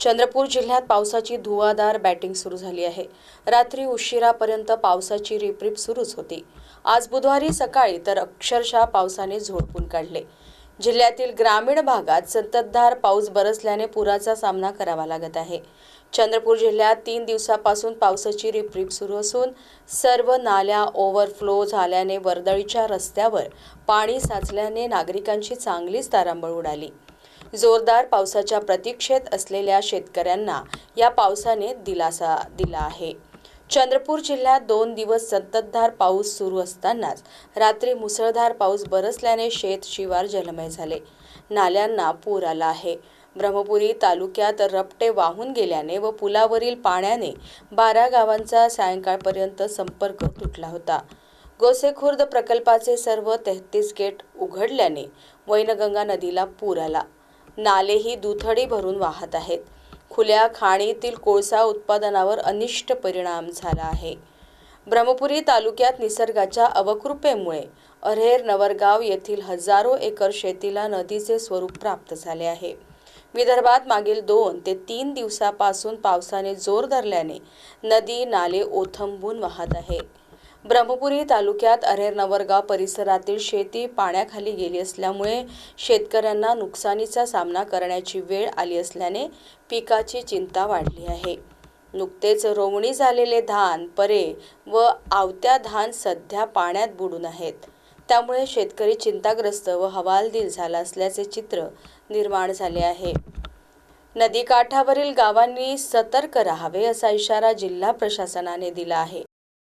चंद्रपूर जिल्ह्यात पावसाची धुवाधार बॅटिंग सुरू झाली आहे. रात्री उशिरापर्यंत पावसाची रिपरिप सुरूच होती. आज बुधवारी सकाळी तर अक्षरशः पावसाने झोडपून काढले. जिल्ह्यातील ग्रामीण भागात संततधार पाऊस बरसल्याने पुराचा सामना करावा लागत आहे. चंद्रपूर जिल्ह्यात तीन दिवसापासून पावसाची रिपरिप सुरू असून सर्व नाल्या ओव्हरफ्लो झाल्याने वर्दळीच्या रस्त्यावर पाणी साचल्याने नागरिकांची चांगलीच तारांबळ उडाली. जोरदार पावसाच्या प्रतीक्षेत असलेल्या शेतकऱ्यांना या पावसाने दिलासा दिला आहे. चंद्रपूर जिल्ह्यात दोन दिवस संततधार पाऊस सुरू असतानाच रात्री मुसळधार पाऊस बरसल्याने शेत शिवार जलमय झाले. नाल्यांना पूर आला आहे. ब्रह्मपुरी तालुक्यात रपटे वाहून गेल्याने व पुलावरील पाण्याने बारा गावांचा सायंकाळपर्यंत संपर्क तुटला होता. गोसेखुर्द प्रकल्पाचे सर्व तेहतीस गेट उघडल्याने वैनगंगा नदीला पूर आला. नालेही दुथडी भरून वाहत आहेत. खुल्या खाणीतील कोळसा उत्पादनावर अनिष्ट परिणाम झाला आहे. ब्रह्मपुरी तालुक्यात निसर्गाच्या अवकृपेमुळे अरेर नवरगाव येथील हजारो एकर शेतीला नदीचे स्वरूप प्राप्त झाले आहे. विदर्भात मागील दोन ते तीन दिवसापासून पावसाने जोर धरल्याने नदी नाले ओथंबून वाहत आहे ब्रह्मपुरी तालुक्यात अरेर नवरगाव परिसरातील शेती पाण्याखाली गेली असल्यामुळे शेतकऱ्यांना नुकसानीचा सामना करण्याची वेळ आली असल्याने पिकाची चिंता वाढली आहे. नुकतेच रोवणी झालेले धान परे व आवत्या धान सध्या पाण्यात बुडून आहेत. त्यामुळे शेतकरी चिंताग्रस्त व हवालदिल झाला असल्याचे चित्र निर्माण झाले आहे. नदीकाठावरील गावांनी सतर्क राहावे असा इशारा जिल्हा प्रशासनाने दिला आहे.